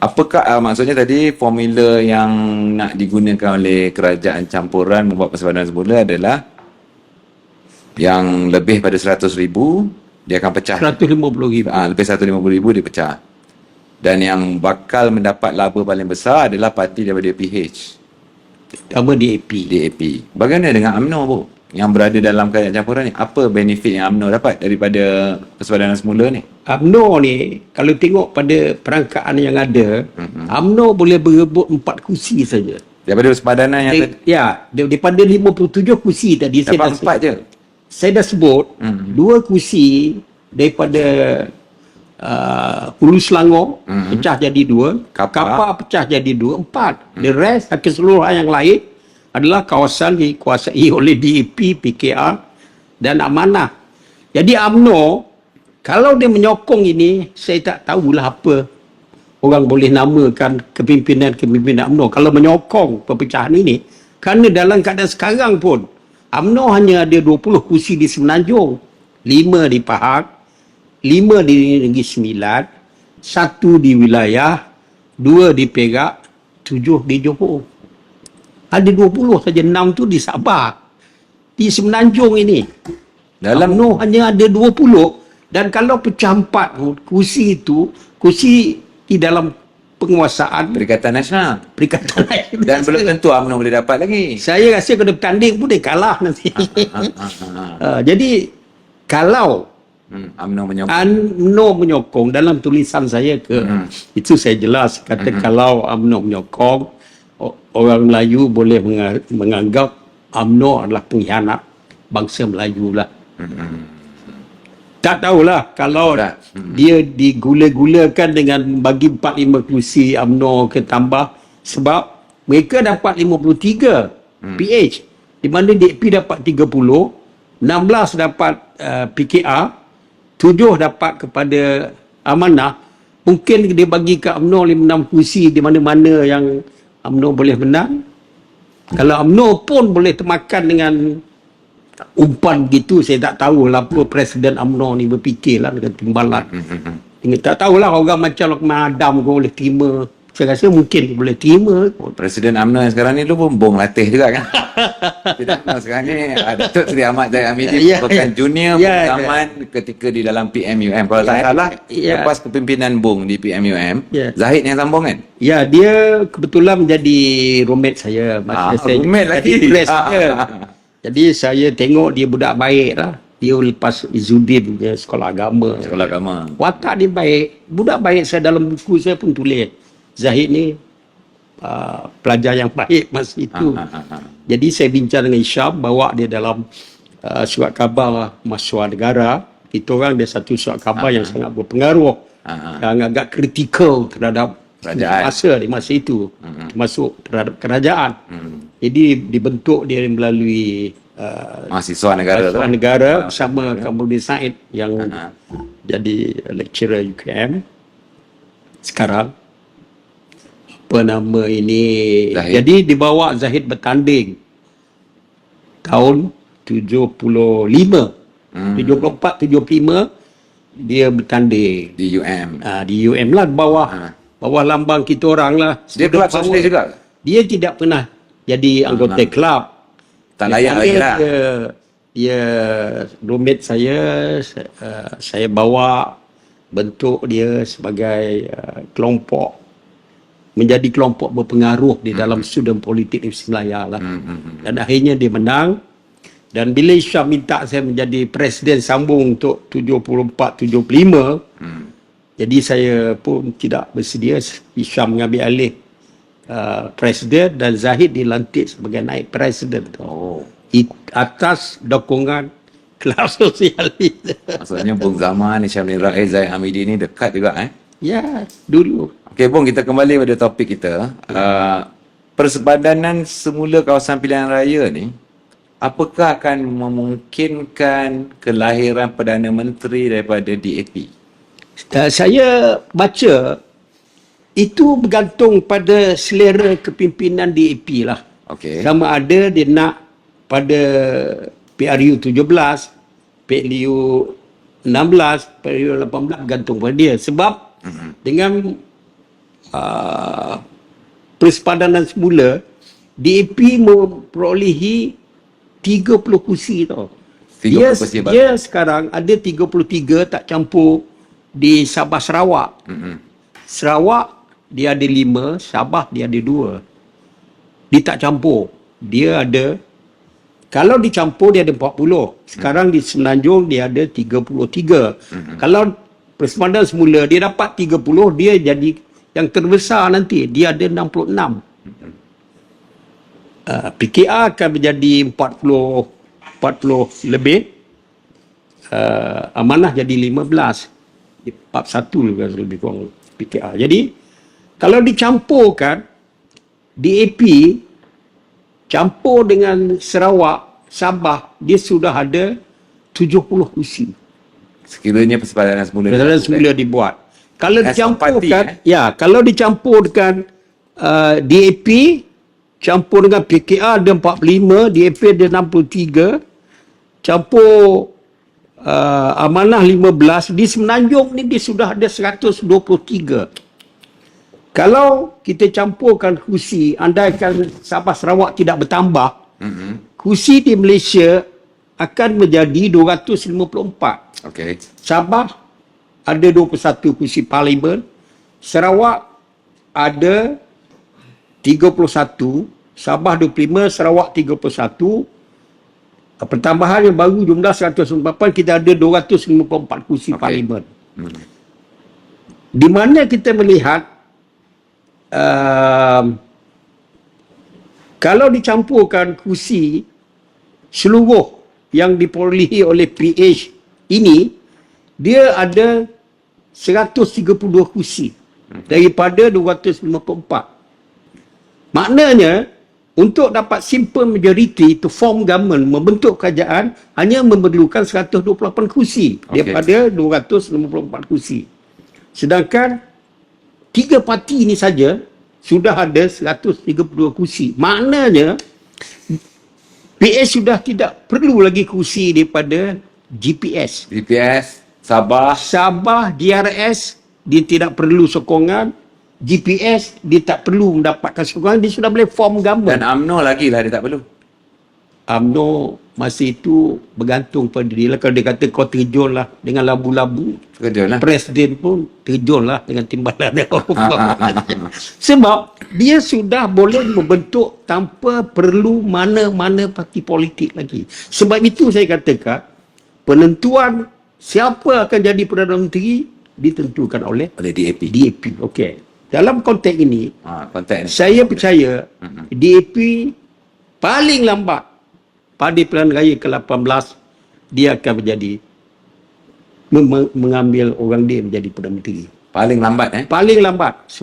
Apakah uh, maksudnya tadi formula yang nak digunakan oleh kerajaan campuran membuat persempadanan semula adalah yang lebih pada 100 ribu dia akan pecah. 150 ribu. Ah, lebih 150 ribu dia pecah. Dan yang bakal mendapat laba paling besar adalah parti daripada PH, Pertama DAP. DAP. Bagaimana dengan UMNO bu? Yang berada dalam kerajaan campuran ni, apa benefit yang UMNO dapat daripada persempadanan semula ni? UMNO ni kalau tengok pada perangkaan yang ada, mm-hmm. UMNO boleh berebut empat kursi saja. Daripada persempadanan yang Dia, ya, daripada 57 kursi tadi saya dah, dapat empat je. saya dah sebut Mhm. dua kursi daripada uh, Hulu Selangor Mhm. pecah jadi dua, Kapar. Kapar pecah jadi dua, empat. The rest keseluruhan yang lain adalah kawasan dikuasai oleh DAP, PKR dan Amanah. Jadi UMNO kalau dia menyokong ini saya tak tahulah apa orang boleh namakan kepimpinan-kepimpinan UMNO. Kalau menyokong perpecahan ini kerana dalam keadaan sekarang pun UMNO hanya ada 20 kursi di Semenanjung. 5 di Pahang 5 di Negeri Sembilan 1 di wilayah 2 di Perak 7 di Johor ada 20 saja 6 tu di Sabah di Semenanjung ini Dalam UMNO hanya ada 20 dan kalau pecah empat kursi itu kursi di dalam penguasaan Perikatan Nasional. Perikatan Nasional. Dan belum tentu UMNO boleh dapat lagi. Saya rasa kalau bertanding pun dia kalah nanti. Ah, ah, ah. uh, jadi kalau Hmm, UMNO menyokong. UMNO menyokong dalam tulisan saya ke Hmm. itu saya jelas kata kalau UMNO menyokong orang Melayu boleh menga- menganggap UMNO adalah pengkhianat bangsa Melayu lah. Tak tahulah kalau Tak. dia digula-gulakan dengan bagi 4-5 kursi UMNO ke tambah sebab mereka dapat 53 PH di mana DAP dapat 30 16 dapat uh, PKR 7 dapat kepada Amanah mungkin dia bagi ke UMNO 5-6 kursi di mana-mana yang UMNO boleh menang kalau UMNO pun boleh termakan dengan umpan gitu saya tak tahu lah apa Presiden UMNO ni berfikir lah dengan timbalan. Hmm. Tak tahulah orang macam Lokman Adam kau boleh terima. Saya rasa mungkin boleh terima. Presiden UMNO yang sekarang ni dulu pun bong latih juga kan. UMNO sekarang ni ah, Datuk Seri Ahmad Zahid Hamidi Ya, merupakan ya. junior Ya, pengalaman ketika di dalam PMUM. Kalau tak Ya, salah, ya. lepas kepimpinan Bung di PMUM, Ya. Zahid yang sambung kan? Ya, dia kebetulan menjadi roommate saya. Ah, saya roommate jadi lagi. press dia. Jadi saya tengok dia budak baik lah. Dia lepas Izzuddin dia sekolah agama. Sekolah agama. Watak dia baik. Budak baik saya dalam buku saya pun tulis. Zahid ni uh, pelajar yang baik masa itu. Ah, ah, ah, ah. Jadi saya bincang dengan Isyam bawa dia dalam uh, surat khabar Mahasiswa Negara. Kita orang dia satu surat khabar yang sangat berpengaruh. Ah. Yang agak kritikal terhadap Kerajaan. masa di masa itu. Termasuk terhadap kerajaan. Hmm. Jadi dibentuk dia melalui uh, Mahasiswa negara tu. Mahasiswa negara bersama Kamarudin Said yang Ah. jadi lecturer UKM sekarang apa nama ini Zahid. jadi dibawa Zahid bertanding tahun 75 Hmm. 74 75 dia bertanding Di UM. ah, di UM lah bawah Ah. bawah lambang kita orang lah Dia power. sosialis juga? dia tidak pernah jadi anggota kelab Tak dia layak lagi lah. Dia, dia roommate saya, sa- uh, saya bawa bentuk dia sebagai uh, kelompok menjadi kelompok berpengaruh di dalam student politik di Melaya lah. Hmm, hmm, hmm. Dan akhirnya dia menang. Dan bila Isyam minta saya menjadi presiden sambung untuk 74-75, Hmm. jadi saya pun tidak bersedia. Isyam mengambil alih uh, presiden dan Zahid dilantik sebagai naib presiden. Oh. It, atas dokongan kelas sosialis. Maksudnya Bung Zaman, Syamil Rais, Zahid Hamidi ni dekat juga eh. Ya, dulu. Okey, Bung, kita kembali pada topik kita. Uh, persepadanan semula kawasan pilihan raya ni, apakah akan memungkinkan kelahiran Perdana Menteri daripada DAP? Uh, saya baca itu bergantung pada selera kepimpinan DAP lah. Okey. Sama ada dia nak pada PRU 17, PRU 16, PRU 18 bergantung pada dia. Sebab Dengan uh, persepadanan semula DAP memperolehi 30 kursi tau. 30 Dia, kursi dia sekarang ada 33 tak campur di Sabah Sarawak. Mm-mm. Sarawak dia ada 5, Sabah dia ada 2. Dia tak campur. Dia ada kalau dicampur dia ada 40. Sekarang di Semenanjung dia ada 33. Mm-hmm. Kalau persempadanan semula dia dapat 30, dia jadi yang terbesar nanti. Dia ada 66. Mm-hmm. Uh, PKR akan menjadi 40 40 lebih. Uh, amanah jadi 15. Dia 41 juga lebih kurang PKR. Jadi kalau dicampurkan DAP campur dengan Sarawak, Sabah, dia sudah ada 70 kursi. Sekiranya persepadanan semula. Persempadanan semula dibuat. Kalau As dicampurkan, party, ya, kalau dicampur dengan uh, DAP, campur dengan PKR ada 45, DAP ada 63, campur uh, amanah 15, di Semenanjung ni dia sudah ada 123. Kalau kita campurkan kursi, andaikan Sabah Sarawak tidak bertambah, Mm-mm. kursi di Malaysia akan menjadi 254. Okey. Sabah ada 21 kursi parlimen, Sarawak ada 31, Sabah 25, Sarawak 31. Pertambahan yang baru jumlah 198 kita ada 254 kursi Okey. parlimen. Mm. Di mana kita melihat um, kalau dicampurkan kursi seluruh yang diperolehi oleh PH ini dia ada 132 kursi daripada 254. Maknanya untuk dapat simple majority to form government membentuk kerajaan hanya memerlukan 128 kursi daripada 254 kursi. Sedangkan tiga parti ini saja sudah ada 132 kursi. Maknanya PS sudah tidak perlu lagi kursi daripada GPS. DPS, Sabah, Sabah DRS dia tidak perlu sokongan. GPS dia tak perlu mendapatkan sokongan. Dia sudah boleh form dan government. UMNO lagi lah dia tak perlu. UMNO masa itu bergantung pada dia lah. Kalau dia kata kau terjun lah dengan labu-labu. Kerja lah. Presiden pun terjun lah dengan timbalan dia. Sebab dia sudah boleh membentuk tanpa perlu mana-mana parti politik lagi. Sebab itu saya katakan penentuan siapa akan jadi Perdana Menteri ditentukan oleh Oleh DAP. DAP. Okey. Dalam konteks ini, Ha, konteks ni. saya percaya DAP paling lambat pada pilihan raya ke-18 dia akan menjadi mengambil orang dia menjadi Perdana Menteri. Paling lambat eh. Paling lambat